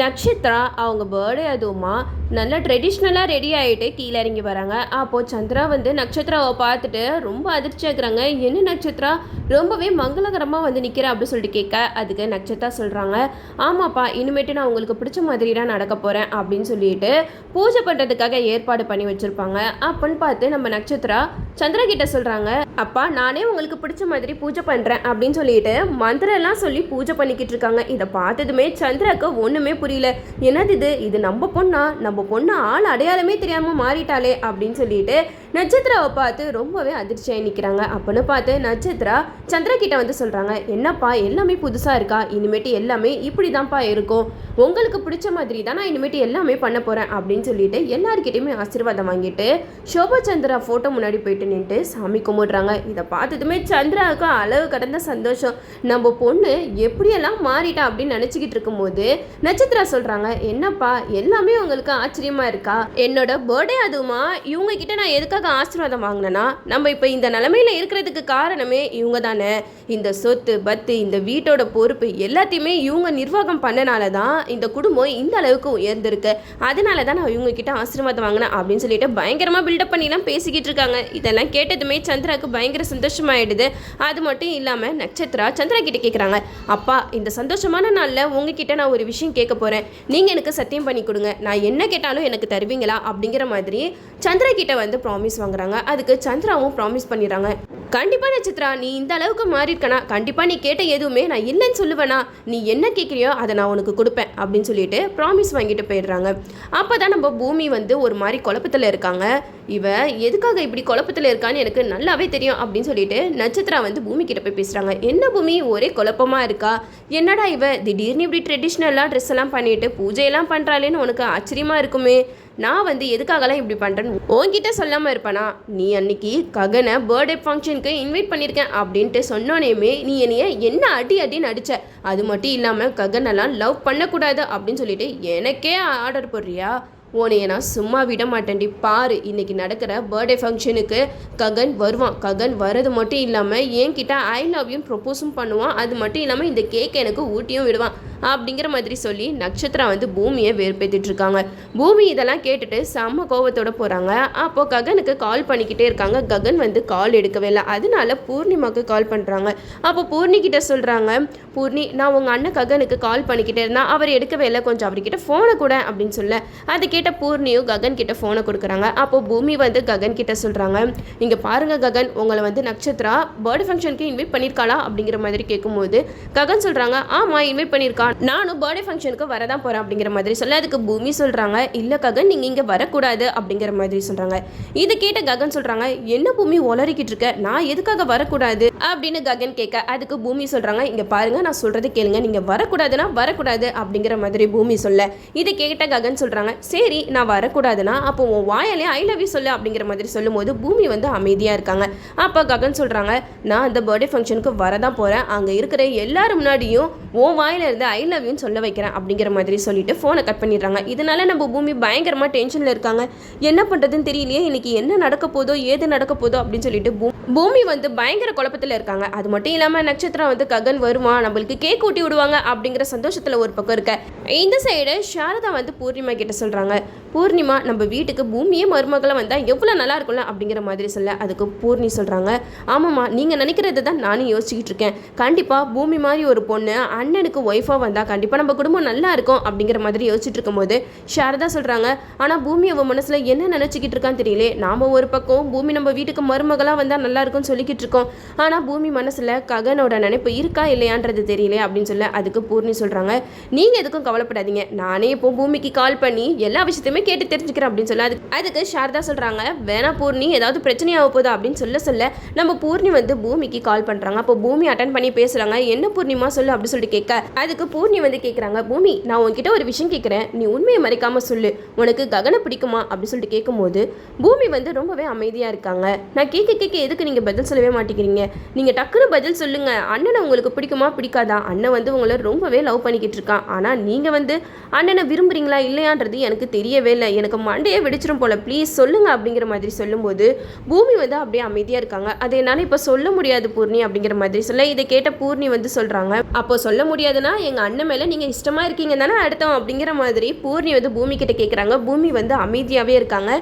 நட்சத்திரா அவங்க பர்த்டே அதுவுமா நல்லா ட்ரெடிஷ்னலாக ரெடி ஆகிட்டு கீழே இறங்கி வராங்க. அப்போது சந்திரா வந்து நட்சத்திராவை பார்த்துட்டு ரொம்ப அதிர்ச்சி இருக்கிறாங்க. என்ன நட்சத்திரா? ரொம்பவே மங்களகரமாக வந்து நிற்கிற அப்படின்னு சொல்லிட்டு கேட்க அதுக்கு நட்சத்திரா சொல்கிறாங்க ஆமாப்பா இனிமேட்டு நான் உங்களுக்கு பிடிச்ச மாதிரி தான் நடக்க போகிறேன் அப்படின்னு சொல்லிட்டு பூஜை பண்ணுறதுக்காக ஏற்பாடு பண்ணி வச்சுருப்பாங்க. அப்படின்னு பார்த்து நம்ம நட்சத்திரா சந்திரா கிட்ட சொல்கிறாங்க அப்பா நானே உங்களுக்கு பிடிச்ச மாதிரி பூஜை பண்ணுறேன் அப்படின்னு சொல்லிட்டு மந்திரம்லாம் சொல்லி பூஜை பண்ணிக்கிட்டு இருக்காங்க. இதை பார்த்ததுமே சந்திராவுக்கு ஒன்றுமே புரியல. என்னது இது? இது நம்ம பொண்ணா? நம்ம பொண்ணு ஆள் அடையாளமே தெரியாமல் மாறிட்டாளே அப்படின்னு சொல்லிட்டு நட்சத்திராவை பார்த்து ரொம்பவே அதிர்ச்சியாகி நிற்கிறாங்க. அப்படின்னு பார்த்து நட்சத்திரா சந்திரா கிட்ட வந்து சொல்கிறாங்க என்னப்பா எல்லாமே புதுசாக இருக்கா? இனிமேட்டு எல்லாமே இப்படி தான்ப்பா இருக்கும். உங்களுக்கு பிடிச்ச மாதிரி தான் நான் இனிமேட்டு எல்லாமே பண்ண போகிறேன் அப்படின்னு சொல்லிட்டு எல்லாருக்கிட்டையுமே ஆசீர்வாதம் வாங்கிட்டு சோபா சந்திரா ஃபோட்டோ முன்னாடி போயிட்டு நின்று சாமி கும்பிடுறாங்க. இதை பார்த்ததுமே சந்திராவுக்கு அளவு கடந்த சந்தோஷம். நம்ம பொண்ணு எப்படியெல்லாம் மாறிட்டா அப்படின்னு நினச்சிக்கிட்டு இருக்கும்போது நட்சத்திரா சொல்கிறாங்க என்னப்பா எல்லாமே உங்களுக்கு ஆச்சரியமாக இருக்கா? என்னோட பர்த்டே அதுவுமா? இவங்க கிட்ட நான் எதுக்காக ஆசீர்வாதம் வாங்கினேன்னா நம்ம இப்போ இந்த நிலமையில இருக்கிறதுக்கு காரணமே இவங்க தானே. இந்த சொத்து பத்து இந்த வீட்டோட பொறுப்பு எல்லாத்தையுமே இவங்க நிர்வாகம் பண்ணனால தான் இந்த குடும்பம் இந்த அளவுக்கு உயர்ந்திருக்கு. அதனால தான் நான் இவங்க கிட்ட ஆசீர்வாதம் வாங்கினேன் அப்படின்னு சொல்லிட்டு பயங்கரமா பில்டப் பண்ணிலாம் பேசிக்கிட்டு இருக்காங்க. இதெல்லாம் கேட்டதுமே சந்திராக்கு பயங்கர சந்தோஷமாயிடுது. அது மட்டும் இல்லாம நட்சத்திரா சந்திரா கிட்ட கேட்குறாங்க அப்பா இந்த சந்தோஷமான நாளில் உங்ககிட்ட நான் ஒரு விஷயம் கேட்க போறேன். நீங்க எனக்கு சத்தியம் பண்ணி கொடுங்க. நான் என்ன கேட்டாலும் எனக்கு தருவீங்களா? அப்படிங்கிற மாதிரி சந்திரா கிட்ட வந்து ப்ராமிஸ் வாங்குறாங்க. அதுக்கு சந்திராவும் ப்ராமிஸ் பண்ணிடுறாங்க. கண்டிப்பா நட்சத்திரா நீ இந்த அளவுக்கு மாறியிருக்கனா கண்டிப்பா நீ கேட்ட எதுவுமே நான் இல்லைன்னு சொல்லுவேனா? நீ என்ன கேட்குறியோ அதை நான் உனக்கு கொடுப்பேன் அப்படின்னு சொல்லிட்டு ப்ராமிஸ் வாங்கிட்டு போயிடுறாங்க. அப்பதான் நம்ம பூமி வந்து ஒரு மாதிரி குழப்பத்தில் இருக்காங்க. இவ எதுக்காக இப்படி குழப்பத்தில் இருக்கான்னு எனக்கு நல்லாவே தெரியும் அப்படின்னு சொல்லிட்டு நட்சத்திரா வந்து பூமி கிட்ட போய் பேசுறாங்க. என்ன பூமி? ஒரே குழப்பமா இருக்கா? என்னடா இவ? திடீர்னு இப்படி ட்ரெடிஷ்னலாக ட்ரெஸ் எல்லாம் பண்ணிட்டு பூஜையெல்லாம் பண்ணுறாளேன்னு உனக்கு ஆச்சரியமா இருக்குமே. நான் வந்து எதுக்காகலாம் இப்படி பண்ணுறேன்னு உன்கிட்ட சொல்லாமல் இருப்பேனா? நீ அன்னைக்கு ககனை பர்த்டே ஃபங்க்ஷனுக்கு இன்வைட் பண்ணியிருக்கேன் அப்படின்ட்டு சொன்னோனேமே நீ என்னைய என்ன அடி அடின்னு அடித்த அது மட்டும் இல்லாமல் ககனெல்லாம் லவ் பண்ணக்கூடாது அப்படின்னு சொல்லிட்டு எனக்கே ஆர்டர் போடுறியா? உன்னைய நான் சும்மா விட மாட்டேன்டி. பாரு இன்னைக்கு நடக்கிற பர்த்டே ஃபங்க்ஷனுக்கு ககன் வருவான். ககன் வர்றது மட்டும் இல்லாமல் என்கிட்ட ஐ லவ்யும் ப்ரொப்போஸும் பண்ணுவான். அது மட்டும் இல்லாமல் இந்த கேக்கை எனக்கு ஊட்டியும் விடுவான். அப்படிங்கிற மாதிரி சொல்லி நட்சத்திரம் வந்து பூமியை வேர்பேத்திட்டு இருக்காங்க பூமி இதெல்லாம் கேட்டுட்டு செம்ம கோவத்தோட போகிறாங்க அப்போ ககனுக்கு கால் பண்ணிக்கிட்டே இருக்காங்க. ககன் வந்து கால் எடுக்கவே இல்லை. அதனால பூர்ணிமாக்கு கால் பண்ணுறாங்க அப்போ பூர்ணி கிட்ட சொல்கிறாங்க பூர்ணி நான் உங்கள் அண்ணன் ககனுக்கு கால் பண்ணிக்கிட்டே இருந்தா அவர் எடுக்கவே இல்லை. கொஞ்சம் அவர்கிட்ட ஃபோனை கூட அப்படின்னு சொல்ல. அதை கேட்ட பூர்ணியும் ககன் கிட்ட ஃபோனை கொடுக்குறாங்க. அப்போ பூமி வந்து ககன் கிட்ட சொல்கிறாங்க இங்கே பாருங்க ககன் உங்களை வந்து நட்சத்திரா பர்த்டே ஃபங்க்ஷனுக்கு இன்வைட் பண்ணியிருக்காளா அப்படிங்கிற மாதிரி கேட்கும்போது ககன் சொல்கிறாங்க ஆமாம் இன்வைட் பண்ணியிருக்கா நானும் பர்த்டே ஃபங்க்ஷனுக்கு வரதான் போகிறேன் அப்படிங்கிற மாதிரி சொல்ல அதுக்கு பூமி சொல்கிறாங்க இல்லை ககன் நீங்கள் இங்கே வரக்கூடாது அப்படிங்கிற மாதிரி சொல்கிறாங்க இதை கேட்ட ககன் சொல்கிறாங்க என்ன பூமி உளறிக்கிட்டு இருக்க? நான் எதுக்காக வரக்கூடாது? அப்படின்னு ககன் கேட்க அதுக்கு பூமி சொல்கிறாங்க இங்கே பாருங்க நான் சொல்கிறது கேளுங்க நீங்கள் வரக்கூடாதுன்னா வரக்கூடாது அப்படிங்கிற மாதிரி பூமி சொல்ல. இதை கேட்ட ககன் சொல்கிறாங்க சரி நான் வரக்கூடாதுன்னா அப்போ உன் வாயாலே ஐ லவ் யூ சொல்லு அப்படிங்கிற மாதிரி சொல்லும்போது பூமி வந்து அமைதியாக இருக்காங்க. அப்போ ககன் சொல்கிறாங்க நான் அந்த பர்த்டே ஃபங்க்ஷனுக்கு வரதான் போகிறேன் அங்கே இருக்கிற எல்லாரும் முன்னாடியும் உன் வாயில இருந்து ஐ லவ் யூன்னு சொல்ல வைக்கிறேன் அப்படிங்கிற மாதிரி சொல்லிட்டு ஃபோனை கட் பண்ணிடுறாங்க. இதனால நம்ம பூமி பயங்கரமாக டென்ஷனில் இருக்காங்க. என்ன பண்ணுறதுன்னு தெரியலையே. இன்னைக்கு என்ன நடக்க போதோ ஏது நடக்க போதோ அப்படின்னு சொல்லிட்டு பூ- பூமி வந்து பயங்கர குழப்பத்தில் இருக்காங்க. அது மட்டும் இல்லாமல் நட்சத்திரம் வந்து ககன் வருவான். நம்மளுக்கு கேக் ஊட்டி விடுவாங்க அப்படிங்கிற சந்தோஷத்தில் ஒரு பக்கம் இருக்க. இந்த சைடு சாரதா வந்து பூர்ணிமா கிட்ட சொல்கிறாங்க பூர்ணிமா நம்ம வீட்டுக்கு பூமியே மருமகளை வந்தால் எவ்வளோ நல்லா இருக்கும்ல அப்படிங்கிற மாதிரி சொல்ல அதுக்கு பூர்ணி சொல்கிறாங்க ஆமாம்மா நீங்கள் நினைக்கிறது தான் நானும் யோசிச்சுக்கிட்டு இருக்கேன். கண்டிப்பாக பூமி மாதிரி ஒரு பொண்ணு அண்ணனுக்கு ஒய்ஃபாக வந்தால் கண்டிப்பாக நம்ம குடும்பம் நல்லா இருக்கும் அப்படிங்கிற மாதிரி யோசிச்சுட்டு இருக்கும்போது சாரதா சொல்கிறாங்க ஆனால் பூமி அவன் மனசில் என்ன நினச்சிக்கிட்டு இருக்கான்னு தெரியல. நாம் ஒரு பக்கம் பூமி நம்ம வீட்டுக்கு மருமகளாக வந்தால் நல்லா இருக்கும்னு சொல்லிக்கிட்டு இருக்கோம். ஆனால் பூமி மனசில் ககனோட நினைப்பு இருக்கா இல்லையான்றது தெரியல அப்படின்னு சொல்ல அதுக்கு பூர்ணி சொல்கிறாங்க நீங்கள் எதுக்கும் கவலைப்படாதீங்க. நானே இப்போ பூமிக்கு கால் பண்ணி எல்லா விஷயத்தையுமே கேட்டு தெரிஞ்சுக்கிறேன் அப்படின்னு சொல்ல அதுக்கு அதுக்கு சாரதா சொல்கிறாங்க வேணா பூர்ணி ஏதாவது பிரச்சனையாக போகுது? அப்படின்னு சொல்ல சொல்ல நம்ம பூர்ணி வந்து பூமிக்கு கால் பண்ணுறாங்க அப்போ பூமி அட்டன் பண்ணி பேசுகிறாங்க என்ன பூர்ணிமா சொல்லு? அப்படின்னு சொல்லிட்டு கேட்க அதுக்கு பூர்ணி வந்து கேட்குறாங்க பூமி நான் உன்கிட்ட ஒரு விஷயம் கேட்குறேன் நீ உண்மையை மறைக்காமல் சொல்லு. உனக்கு ககனை பிடிக்குமா? அப்படின்னு சொல்லிட்டு கேட்கும்போது பூமி வந்து ரொம்பவே அமைதியாக இருக்காங்க. நான் கேட்க கேட்க எதுக்கு நீங்கள் பதில் சொல்லவே மாட்டேங்கிறீங்க? நீங்கள் டக்குன்னு பதில் சொல்லுங்கள் அண்ணனை உங்களுக்கு பிடிக்குமா பிடிக்காதா? அண்ணன் வந்து உங்களை ரொம்பவே லவ் பண்ணிக்கிட்டு இருக்கான். ஆனால் நீங்கள் நீங்கள் வந்து அண்ணனை விரும்புறீங்களா இல்லையான்றது எனக்கு தெரியவே இல்லை. எனக்கு மண்டையே வெடிச்சிடும் போல. ப்ளீஸ் சொல்லுங்க அப்படிங்கிற மாதிரி சொல்லும்போது பூமி வந்து அப்படியே அமைதியாக இருக்காங்க. அதை என்னால் இப்போ சொல்ல முடியாது பூர்ணி அப்படிங்கிற மாதிரி சொல்ல. இதை கேட்ட பூர்ணி வந்து சொல்கிறாங்க அப்போ சொல்ல முடியாதுன்னா எங்கள் அண்ணன் மேலே நீங்கள் இஷ்டமாக இருக்கீங்க தானே அடுத்தவன் அப்படிங்கிற மாதிரி பூர்ணி வந்து பூமி கிட்ட கேட்குறாங்க பூமி வந்து அமைதியாகவே இருக்காங்க.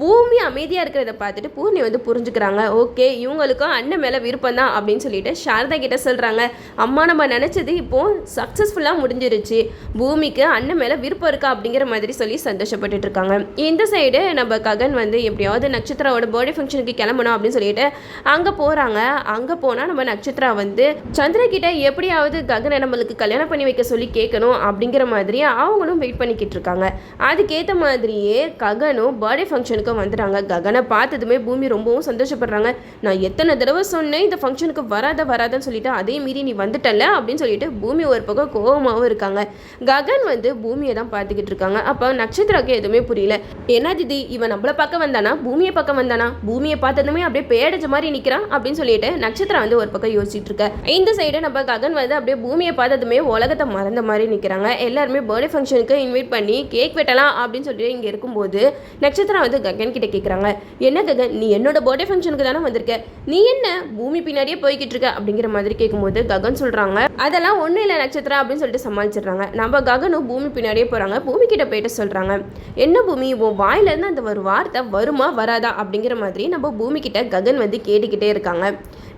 பூமி அமைதியாக இருக்கிறத பார்த்துட்டு பூர்ணி வந்து புரிஞ்சுக்கிறாங்க. ஓகே இவங்களுக்கும் அண்ணன் மேலே விருப்பம் தான் அப்படின்னு சொல்லிட்டு சாரதா கிட்ட சொல்கிறாங்க அம்மா நம்ம நினச்சது இப்போ சக்ஸஸ்ஃபுல்லாக முடிஞ்சிருச்சு. பூமிக்கு அண்ணன் மேலே விருப்பம் இருக்கா அப்படிங்கிற மாதிரி சொல்லி சந்தோஷப்பட்டுட்டு இருக்காங்க. இந்த சைடு நம்ம ககன் வந்து எப்படியாவது நட்சத்திராவோட பர்த்டே ஃபங்க்ஷனுக்கு கிளம்பணும் அப்படின்னு சொல்லிட்டு அங்கே போகிறாங்க அங்கே போனால் நம்ம நட்சத்திரா வந்து சந்திரகிட்ட எப்படியாவது ககனை நம்மளுக்கு கல்யாணம் பண்ணி வைக்க சொல்லி கேட்கணும் அப்படிங்கிற மாதிரி அவங்களும் வெயிட் பண்ணிக்கிட்டு இருக்காங்க. அதுக்கேற்ற மாதிரியே ககனும் பர்த்டே ஃபங்க்ஷனுக்கு வந்துட்டாங்க. ககனை பார்த்ததுமே பூமி ரொம்பவும் சந்தோஷப்படுறாங்க. நான் எத்தனை தடவை சொன்னேன் இந்த ஃபங்க்ஷனுக்கு வராத வராதன்னு சொல்லிட்டு அதே மீறி நீ வந்துட்டல அப்படின்னு சொல்லிட்டு பூமி ஒரு பக்கம் கோபமாகவும் இருக்காங்க. ககன் வந்து பூமியை தான் பார்த்துக்கிட்டு இருக்காங்க. அப்போ நட்சத்திராக்கு எதுவுமே புரியல. என்ன திதி? இவன் நம்மள பக்கம் வந்தானா? பூமியை பக்கம் வந்தானா? பூமியை பார்த்ததுமே அப்படியே பேடச்ச மாதிரி நிற்கிறான் அப்படின்னு சொல்லிட்டு நட்சத்திரம் வந்து ஒரு பக்கம் யோசிச்சுட்டு இருக்க. இந்த சைடு நம்ம ககன் வந்து அப்படியே பூமியை பார்த்ததுமே உலகத்தை மறந்த மாதிரி நிற்கிறாங்க எல்லாருமே பர்த்டே ஃபங்க்ஷனுக்கு இன்வைட் பண்ணி கேக் வெட்டலாம் அப்படின்னு சொல்லிட்டு இங்கே இருக்கும்போது நட்சத்திரம் வந்து ககன் கிட்ட கேட்குறாங்க என்ன ககன்? நீ என்னோட பர்த்டே ஃபங்க்ஷனுக்கு தானே வந்திருக்க? நீ என்ன பூமி பின்னாடியே போய்கிட்டு இருக்க? அப்படிங்கிற மாதிரி கேட்கும்போது ககன் சொல்கிறாங்க அதெல்லாம் ஒன்றும் இல்லை நட்சத்திரம் அப்படின்னு சொல்லிட்டு சமாளிச்சிடுறாங்க. நம்ம ககனும் பூமி பின்னாடியே போகிறாங்க பூமி கிட்ட போயிட்டு சொல்கிறாங்க என்ன பூமி? உன் வாயிலேருந்து அந்த ஒரு வார்த்தை வருமா வராதா? அப்படிங்கிற மாதிரி நம்ம பூமி கிட்ட ககன் வந்து கேட்டுக்கிட்டே இருக்காங்க.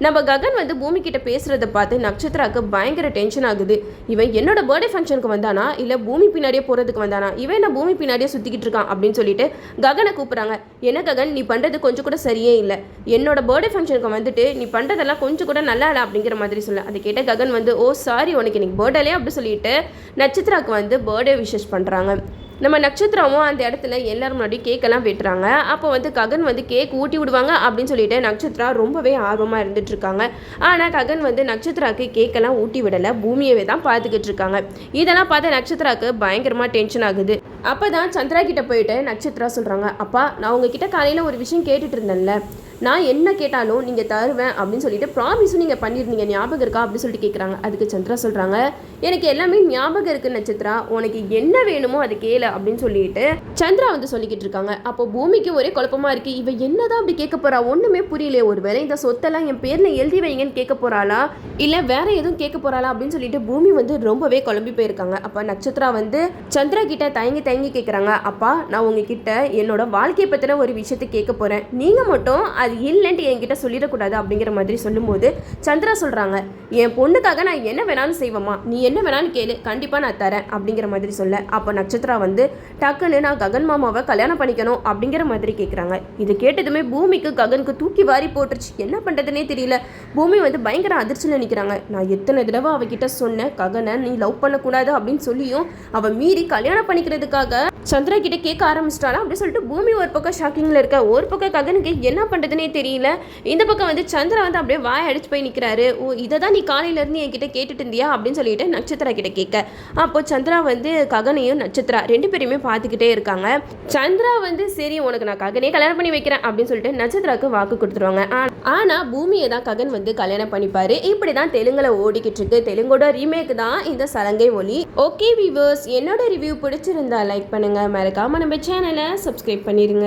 நம்ம ககன் வந்து பூமி கிட்ட பேசுறத பார்த்து நட்சத்திராக்கு பயங்கர டென்ஷன் ஆகுது. இவன் என்னோட பர்த்டே ஃபங்க்ஷனுக்கு வந்தானா? இல்லை பூமி பின்னாடியே போகிறதுக்கு வந்தானா? இவன் என்ன பூமி பின்னாடியே சுற்றிக்கிட்டு இருக்கான் அப்படின்னு சொல்லிட்டு ககனை கூப்பிட்றாங்க. என்ன ககன்? நீ பண்ணுறது கொஞ்சம் கூட சரியே இல்லை. என்னோட பர்த்டே ஃபங்க்ஷனுக்கு வந்துட்டு நீ பண்ணுறதெல்லாம் கொஞ்சம் கூட நல்லா இல்லை அப்படிங்கிற மாதிரி சொல்ல. அதை கேட்ட ககன் வந்து ஓ சாரி உனக்கு இன்னைக்கு பர்த்டேலே அப்படி சொல்லிட்டு நட்சத்திராக்கு வந்து பர்த்டே விஷஸ் பண்ணுறாங்க நம்ம நட்சத்திரமும் அந்த இடத்துல எல்லாரும் முன்னாடி கேக்கெல்லாம் வெட்டுறாங்க. அப்போ வந்து ககன் வந்து கேக் ஊட்டி விடுவாங்க அப்படின்னு சொல்லிட்டு நட்சத்திரா ரொம்பவே ஆர்வமாக இருந்துட்டு இருக்காங்க. ஆனால் ககன் வந்து நட்சத்திராக்கு கேக்கெல்லாம் ஊட்டி விடலை. பூமியவே தான் பார்த்துக்கிட்டு இருக்காங்க. இதெல்லாம் பார்த்து நட்சத்திராக்கு பயங்கரமாக டென்ஷன் ஆகுது. அப்போ தான் சந்திரா கிட்ட போயிட்டு நட்சத்திரா சொல்கிறாங்க அப்பா நான் உங்ககிட்ட காலையில் ஒரு விஷயம் கேட்டுட்டு இருந்தேன்ல. நான் என்ன கேட்டாலும் நீங்கள் தருவேன் அப்படின்னு சொல்லிட்டு ப்ராமிஸும் நீங்கள் பண்ணியிருந்தீங்க ஞாபகம் இருக்கா அப்படின்னு சொல்லிட்டு கேட்குறாங்க அதுக்கு சந்திரா சொல்கிறாங்க எனக்கு எல்லாமே ஞாபகம் இருக்குது நட்சத்திரா. உனக்கு என்ன வேணுமோ அதை கேளு அப்படின்னு சொல்லிட்டு சந்திரா வந்து சொல்லிக்கிட்டு இருக்காங்க. அப்போ பூமிக்கு ஒரே குழப்பமா இருக்குது இவ என்னதான் அப்படி கேட்க போகிறா ஒன்றுமே புரியல ஒருவேளை இந்த சொத்தெல்லாம் என் பேரில் எழுதி வைங்கன்னு கேட்க போகிறாளா இல்லை வேற எதுவும் கேட்க போகிறாளா அப்படின்னு சொல்லிட்டு பூமி வந்து ரொம்பவே குழம்பி போயிருக்காங்க. அப்போ நட்சத்திரா வந்து சந்திரா கிட்ட தயங்கி தயங்கி கேட்குறாங்க அப்பா நான் உங்ககிட்ட என்னோட வாழ்க்கையை பற்றின ஒரு விஷயத்தை கேட்க போகிறேன் நீங்கள் மட்டும் அது இல்லைன்ட்டு என்கிட்ட சொல்லிடக்கூடாது அப்படிங்கிற மாதிரி சொல்லும்போது சந்திரா சொல்கிறாங்க என் பொண்ணுக்காக நான் என்ன வேணாலும் செய்வேம்மா. நீ என்ன வேணாலும் கேளு. கண்டிப்பாக நான் தரேன். அப்படிங்கிற மாதிரி சொல்ல அப்போ நட்சத்திரா வந்து டக்குன்னு நான் ககன் மாமாவை கல்யாணம் பண்ணிக்கணும். அப்படிங்கிற மாதிரி கேட்குறாங்க இது கேட்டதுமே பூமிக்கு ககனுக்கு தூக்கி வாரி போட்டுருச்சு. என்ன பண்ணுறதுனே தெரியல. பூமி வந்து பயங்கர அதிர்ச்சியில் நிற்கிறாங்க நான் எத்தனை தடவை அவகிட்ட சொன்னேன் ககனை நீ லவ் பண்ணக்கூடாது அப்படின்னு சொல்லியும் அவள் மீறி கல்யாணம் பண்ணிக்கிறதுக்காக சந்திரா கிட்ட கேட்க ஆரம்பிச்சிட்டாலும் அப்படின்னு சொல்லிட்டு பூமி ஒரு பக்கம் ஷாக்கிங்கில் இருக்க ஒரு பக்கம் ககனுக்கு என்ன பண்ணுறதுனே தெரியல. இந்த பக்கம் வந்து சந்திரா வந்து அப்படியே வாய் அடிச்சு போய் நிற்கிறாரு ஓ இதை தான் நீ காலையிலேருந்து என்கிட்ட கேட்டுட்டு இருந்தியா? அப்படின்னு சொல்லிட்டு நட்சத்திரா கிட்ட கேட்க. அப்போ சந்திரா வந்து ககனையும் நட்சத்திரா ரெண்டு பேருமே பார்த்துக்கிட்டே இருக்காங்க. சந்திரா வந்து சரி உனக்கு நான் ககனே கல்யாணம் பண்ணி வைக்கிறேன் அப்படின்னு சொல்லிட்டு நட்சத்திராக்கு வாக்கு கொடுத்துருவாங்க. ஆனால் ஆனா பூமியை தான் ககன் வந்து கல்யாணம் பண்ணிப்பாரு. இப்படி தான் தெலுங்குல ஓடிக்கிட்டு இருக்கு. தெலுங்கோட ரீமேக் தான் இந்த சலங்கை ஒலி. ஓகே வியூவர்ஸ் என்னோட ரிவ்யூ பிடிச்சிருந்தா லைக் பண்ணுங்க. பண்ணுங்கள் மறக்காமல் நம்ம சேனலை சப்ஸ்கிரைப் பண்ணிடுங்க